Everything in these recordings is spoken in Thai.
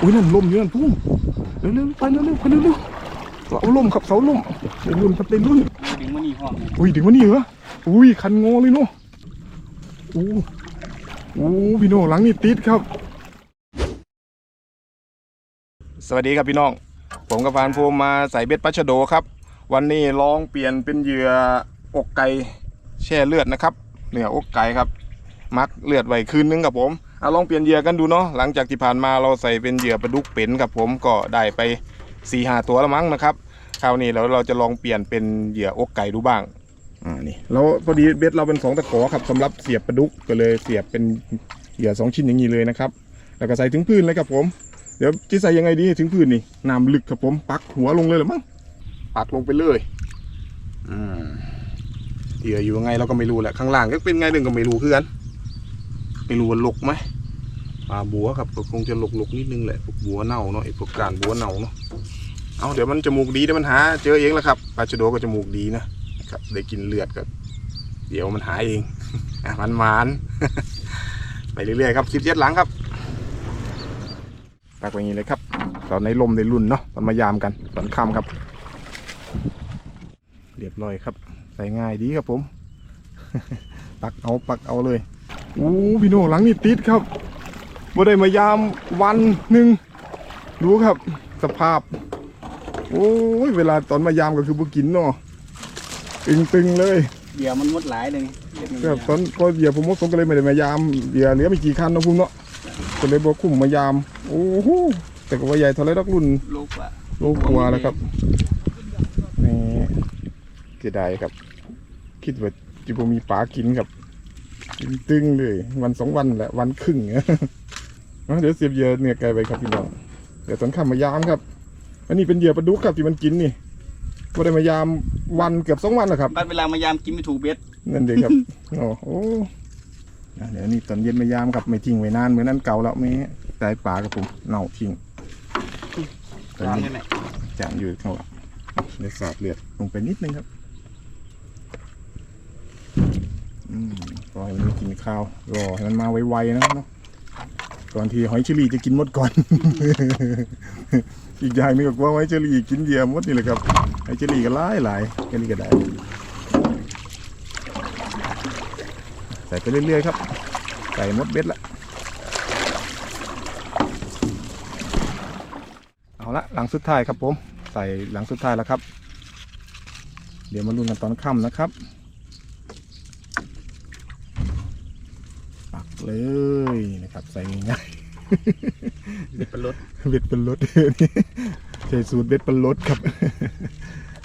อุ้ยนั่นลมอยู่นั่นพุ่มเร็วเร็วไปเร็วเร็วไปเร็วเร็วเสาลมครับเสาลมได้รุ่นครับได้รุ่นดึงมันนี่ห้องเลยอุ้ยถึงวันนี้เหรออุ้ยคันงอเลยเนาะอู้อู้พี่น้องหลังนี่ติดครับ สวัสดีครับพี่น้อง ผมกับฟานภูมิมาใส่เบ็ดปลาชะโดครับ วันนี้ลองเปลี่ยนเป็นเหยื่ออกไก่แช่เลือดนะครับเนื้ออกไก่ครับ มักเลือดไว้คืนนึงครับผมเอาลองเปลี่ยนเหยื่อกันดูเนาะหลังจากที่ผ่านมาเราใส่เป็นเหยื่อปลาดุกเป็นครับผมก็ได้ไป4ีหาตัวแล้วมั้งนะครับคราวนี้แล้วเราจะลองเปลี่ยนเป็นเหยื่ออกไก่ดูบ้างอ่านี่แล้วพอดีเบ็ดเราเป็นสองตะขอครับสำหรับเสียบปลาดุกก็เลยเสียบเป็นเหยื่อสองชิ้นอย่างนี้เลยนะครับแล้วก็ใส่ถึงพื้นเลยครับผมเดี๋ยวจะใส่ยังไงดีถึงพื้นนี่น้ำลึกครับผมปักหัวลงเลยหรือมั้งปักลงไปเลยอืมเหยื่ออยู่ยังไงเราก็ไม่รู้แหละข้างล่างก็เป็นไงหนึ่งก็ไม่รู้คือกัน ไม่รู้ว่าหลกไหมปลาบัวครับก็คงจะหลกหลกๆนิดนึงแหละพวกบัวเน่าเนาะไอ้พวกการบัวเน่าเนาะเอาเดี๋ยวมันจมูกดีเดี๋ยวมันหาเจอเองแล้วครับปลาชะโดก็จมูกดีนะครับได้กินเลือดก็เดี๋ยวมันหาเองอะมันมานไปเรื่อยๆครับคลิปเจ็ดหลังครับตักไว้อย่างนี้เลยครับตอนในลมในรุ่นเนาะตอนมายามกันตอนค่ำครับ เรียบร้อยครับ ใส่ง่ายดีครับผม ปักเอาปักเอาเลย อู้พี่โน่หลังนี่ติดครับบ่ได้มายามวันหนึ่งดูครับ สภาพ โอ้ย เวลาตอนมายามก็คือบ่กินเนาะตึงๆเลยเดี๋ยวมันมดหลายเลยเดี๋ยวมันครับตอนก็เหยียบผมมดผมก็เลยไม่ได้มายามเหยียเหลือไม่กี่คันเนาะพุ่มเนาะก็เลยบอกคุ้มมายาม โอ้โหแต่ก็ว่าใหญ่เท่าไรดอกรุ่นลูกอะโลกลัวแล้วครับนี่เสียดายครับ คิดว่าจิบมีปลากินครับกิน ตึงเลย วันสองวันแหละวันครึ่งเอาเดี๋ยวเสียบเหยื่อเนี่ยไกลไปครับพี่น้องเดี๋ยวตอนข้ามมายามครับ อันนี้เป็นเหยื่อปลาดุกครับที่มันกินนี่ก็ได้มายามวันเกือบสองวันแล้วครับบัดเวลามายามกินไม่ถูกเบ็ดนั่นเองครับโอ้โหอะเดี๋ยวนี้ตอนเย็นมายามครับไม่ทิ้งไว้นานเหมือนนั้นเก่าแล้วแม่ตายปลากับผมเน่าทิ้งตอนจานนี้นี่แหละจางอยู่ข้างหลังเลือดสาดเลือดลงไปนิดนึงครับ อืม รอให้มันกินข้าว รอให้มันมาไวๆนะเนาะก่อนที่หอยเชอรี่จะกินหมดก่อน อีกอย่างนึงก็กลัว่าหอยเชอรี่กินเหยื่อหมดนี่แหละครับหอยเชอรี่ก็หลายหลายแค่นี้ก็ได้ใส่ไปเรื่อยๆครับ ใส่หมดเบ็ดละเอาละหลังสุดท้ายครับผม ใส่หลังสุดท้ายแล้วครับ เดี๋ยวมาลุ้นกันตอนค่ำนะครับ ปัก เลยนะครับ ใส่ง่ายเบ็ดเป็นรถๆเบ็ดเป็นรถนี่ใช้สูตรเบ็ดเป็นรถครับ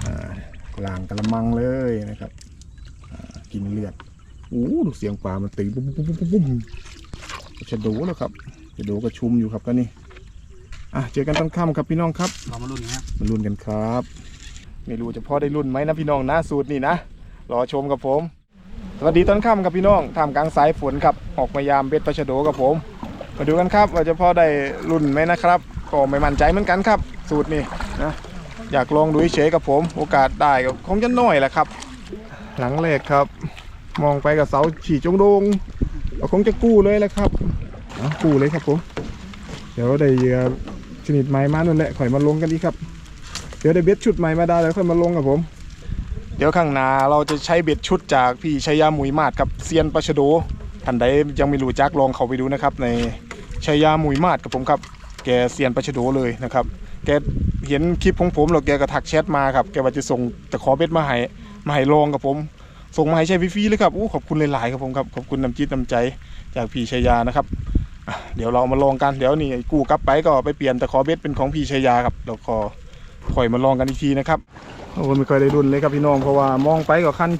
อ่าล้างกระมังเลยนะครับอ่ากินเลือดโอ้ดูเสียงปลามันตีบุ้มบุ้มบุ้มบุ้มบุ้มจะดูแล้วครับจะดูก็ชุมอยู่ครับก็นี่อะเจอกันตอนค่ำครับพี่น้องครับเรามาลุ้นนะครับมาลุ้นกันครับ ไม่รู้จะพอได้ลุ้นไหมนะพี่น้องนะสูตรนี่นะรอชมกับผม สวัสดีตอนค่ำครับพี่น้องท่ามกลางสายฝนครับออกมายามเบ็ดปลาชะโดกับผม มาดูกันครับว่าจะพอได้ลุ้นไหมนะครับก็ไม่มั่นใจเหมือนกันครับ สูตรนี่นะอยากลองดูเฉยๆกับผม โอกาสได้ก็คงจะน้อยแหละครับ หลังแรกครับ มองไปกับเสาฉีจงโดงก็คงจะกู้เลยแหละครับเอากู้เลยครับผม เดี๋ยวได้เหยื่อชนิดใหม่มานั่นแหละข่อยมาลงกันดีครับ เดี๋ยวได้เบ็ดชุดใหม่มาได้แล้วค่อยมาลงกับผม เดี๋ยวข้างหน้าเราจะใช้เบ็ดชุดจากพี่ชัยยาหมุยมาดกับเซียนปลาชะโดท่านใดยังไม่รู้จักลองเข้าไปดูนะครับ ในชัยยาหมุยมาดกับผมครับ แกเซียนปลาชะโดเลยนะครับ แกเห็นคลิปของผมแล้วแกก็ทักแชทมาครับ แกว่าจะส่งตะขอเบ็ดมาให้มาให้ลองกับผม ส่งมาให้ใช้ฟรีๆเลยครับอู้ขอบคุณหลายๆครับผมครับขอบคุณน้ำจิตน้ำใจจากพี่ชัยยานะครับเดี๋ยวเรามาลองกันเดี๋ยวนี่กูกลับไปก็ไปเปลี่ยนตะขอเบ็ดเป็นของพี่ชัยยาครับแล้วก็ค่อยมาลองกันอีกทีนะครับ โอ้ไม่ค่อยได้รุ่นเลยครับพี่น้องเพราะว่ามองไปก็คัน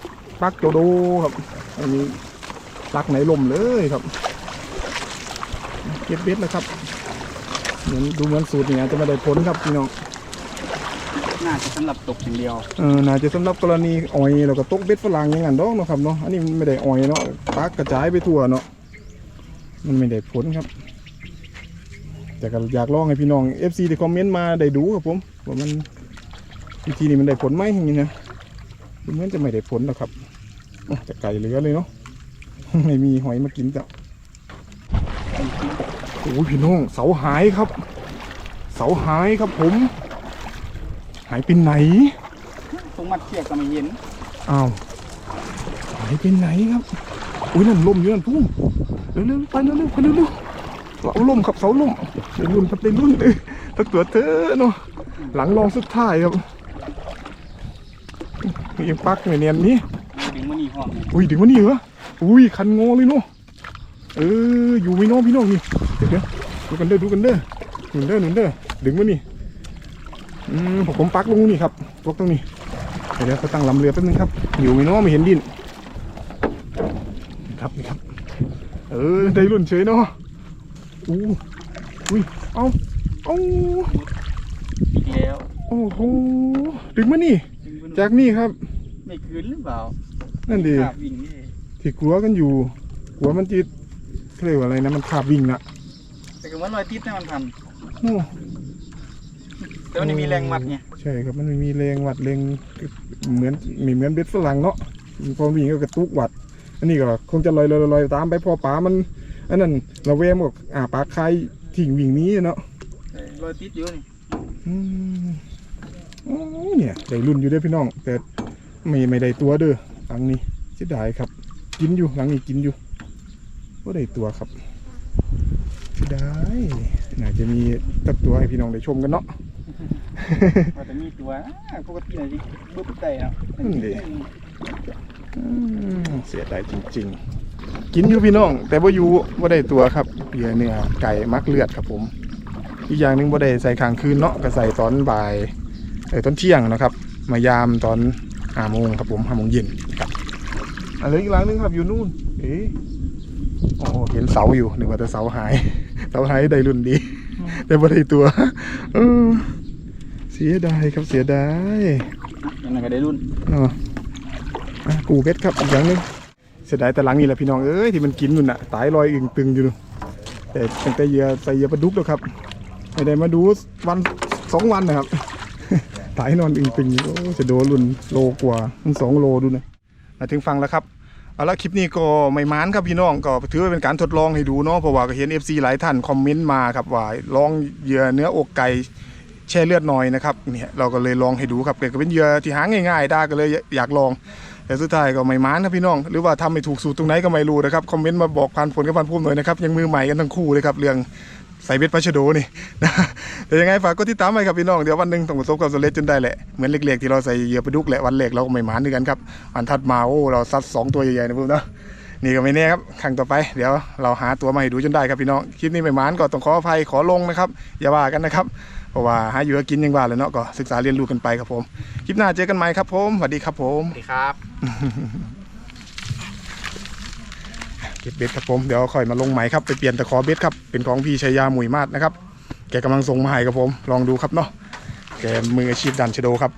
ปักโจโดครับ อันนี้ปักไหนลมเลยครับเก็บเบ็ดแล้วครับเหมือนดูเหมือนสูตรเนี่ยจะไม่ได้ผลครับพี่น้องน่าจะสำหรับตกอย่างเดียวเออน่าจะสำหรับกรณีอ่อยแล้วก็ตกเบ็ดฝรั่งอย่างนั้นดอกเนาะครับเนาะอันนี้มันไม่ได้อ่อยเนาะปักกระจายไปทั่วเนาะมันไม่ได้ผลครับแต่ก็อยากลองให้พี่น้อง FC ที่คอมเมนต์มาได้ดูครับผมว่ามัน วิธีนี้มันได้ผลไหมอย่างนี้นะดูเหมือนจะไม่ได้ผลหรอกครับโอ้แต่ไก่เหลือเลยเนาะไม่มีหอยมากินจ้ะโอ้ยพี่น้องเสาหายครับ เสาหายครับผม หายไปไหนตรงมัดเชือกก็ไม่เห็นอ้าวหายไปไหนครับอุ้ยนั่นลมอยู่นั่นพุ่มเร็วๆไปเร็วๆไปเร็วๆเสาลมครับเสาลมได้รุ่นครับได้รุ่นเอ้ยตักตัวเธอเนาะหลังรองสุดท้ายครับมี ยังปักไม่เนียนนี้ดึงมานี่ห้องนี่อุ้ยถึงวันนี้เหรออุ้ยคันงอเลยเนาะเอออยู่ไหม่น้องพี่น้องนี่เดี๋ยวเดี๋ยวดูกันเด้อดูกันเด้อหนุนเด้อหนุนเด้อดึงมานี่อืมผมผมปักลงนี่ครับปักตรงนี้เดี๋ยวเดี๋ยวเขาตั้งลำเรือแป๊บนึงครับอยู่ไหม่น้องไม่เห็นดินนี่ครับนี่ครับ เออได้รุ่นเฉยเนาะอู้อุ้ยเอาเอาอีกแล้วโอ้โหดึงมานี่ดึงมาจากนี่ครับ ไม่คืนหรือเปล่านั่นดีขาบวิ่งนี่ที่กลัวกันอยู่ กลัวมันจีเขาเรียกว่าอะไรนะมันขาบวิ่งนะแต่ก็ว่ารอยติดนี่มันทันโอ้แต่มันไม่มีแรงมัดไงใช่ครับมันไม่มีแรงวัดแรงเหมือนมีเหมือนเบ็ดฝรั่งเนาะพอวิ่งก็กระตุกวัด อันนี้ก็คงจะลอยลอยลอยตามไปพอป๋ามันอันนั้นเราแวมบอกอ่าปลาคายทิ้งวิ่งหนี้เนาะรอยติดอยู่นี่อืมโอ้เนี่ยได้รุ่นอยู่เด้วยพี่น้อง แต่ ไม่ไม่ได้ตัวเด้อหลังนี้เสียดายครับ กินอยู่หลังนี้กินอยู่ก็ได้ตัวครับเสียดายน่าจะมีตักตัวให้พี่น้องได้ชมกันเนาะว่าแต่มีตัวอ่าปกติเลยที่บึ้บได้เนาะนั่นดิอืมเสียดายจริง ๆ กินอยู่พี่น้อง แต่บ่อยู่บ่ได้ตัวครับเหยื่อเนื้อไก่มักเลือดครับผม อีกอย่างหนึงบ่ได้ใส่ค้างคืนเนาะก็ใส่ตอนบ่ายเออตอนเที่ยงนะครับ มายามตอน ห้าโมงครับผมห้าโมงเย็นครับอันเหลืออีกหลังหนึงครับอยู่นู่น เอ๊ะโอ้เห็นเสาอยู่นึกว่าแต่เสาหาย เสาหายได้รุ่นดี แต่บ่ได้ตัวเออเสียดายครับเสียดายยังไงก็ได้รุ่นอ๋ออะกูเพชรครับอีกอย่างหนึงเสียดายแต่หลังนี่แหละพี่น้องเอ้ยที่มันกินอยู่น่ะตายลอยอึ่งตึงอยู่นู่นแต่ตั้งแต่เหยื่อใส่เหยื่อปลาดุกแล้วครับไม่ได้มาดูวันสองวันนะครับ ตายนอนอึ่งตึงโอ้จะโดนรุ่นโลกว่ามันสองโลดูนะมาถึงฟังแล้วครับเอาละคลิปนี้ก็ไม่มานครับพี่น้องก็ถือว่าเป็นการทดลองให้ดูเนาะเพราะว่าก็เห็น FC หลายท่านคอมเมนต์มาครับว่าลองเหยื่อเนื้ออกไก่แช่เลือดหน่อยนะครับเนี่ยเราก็เลยลองให้ดูครับเกิดก็เป็นเหยื่อที่หาง่ายๆได้ก็เลยอยากลองแต่สุดท้ายก็ไม่มานนะพี่น้อง หรือว่าทำไม่ถูกสูตรตรงไหนก็ไม่รู้นะครับคอมเมนต์มาบอกพันผลกับพันพุ่มหน่อยนะครับยังมือใหม่กันทั้งคู่เลยครับเรื่อง ใส่เบ็ดปลาชโดนี่นะแต่ยังไงฝากกดติดตามไว้ครับพี่น้องเดี๋ยววันหนึ่งต้องประสบความสำเร็จจนได้แหละเหมือนเล็กๆที่เราใส่เหยื่อปลาดุกแหละวันแรกเราก็ไม่หมานด้วยกันครับวันถัดมาโอ้เราซัดสองตัวใหญ่ๆนะพุ่มเนาะนี่ก็ไม่แน่ครับครั้งต่อไปเดี๋ยวเราหาตัวมาให้ดูจนได้ครับพี่น้องคลิปนี้ไม่หมานก็ต้องขออภัยขอลงนะครับอย่าว่ากันนะครับเพราะว่าหาอยู่กินอยังว่าเลยเนาะก็ศึกษาเรียนรู้กันไปครับผม คลิปหน้าเจอกันใหม่ครับผมสวัสดีครับผมสวัสดีครับ ก็บเบ็ดครับผมเดี๋ยวค่อยมาลงใหม่ครับไปเปลี่ยนตะขอเบ็ดครับเป็นของพี่ชัยยาหมุยมาศนะครับ แกกำลังส่งมาให้ครับผมลองดูครับเนาะแกมืออาชีพดันชโดครับ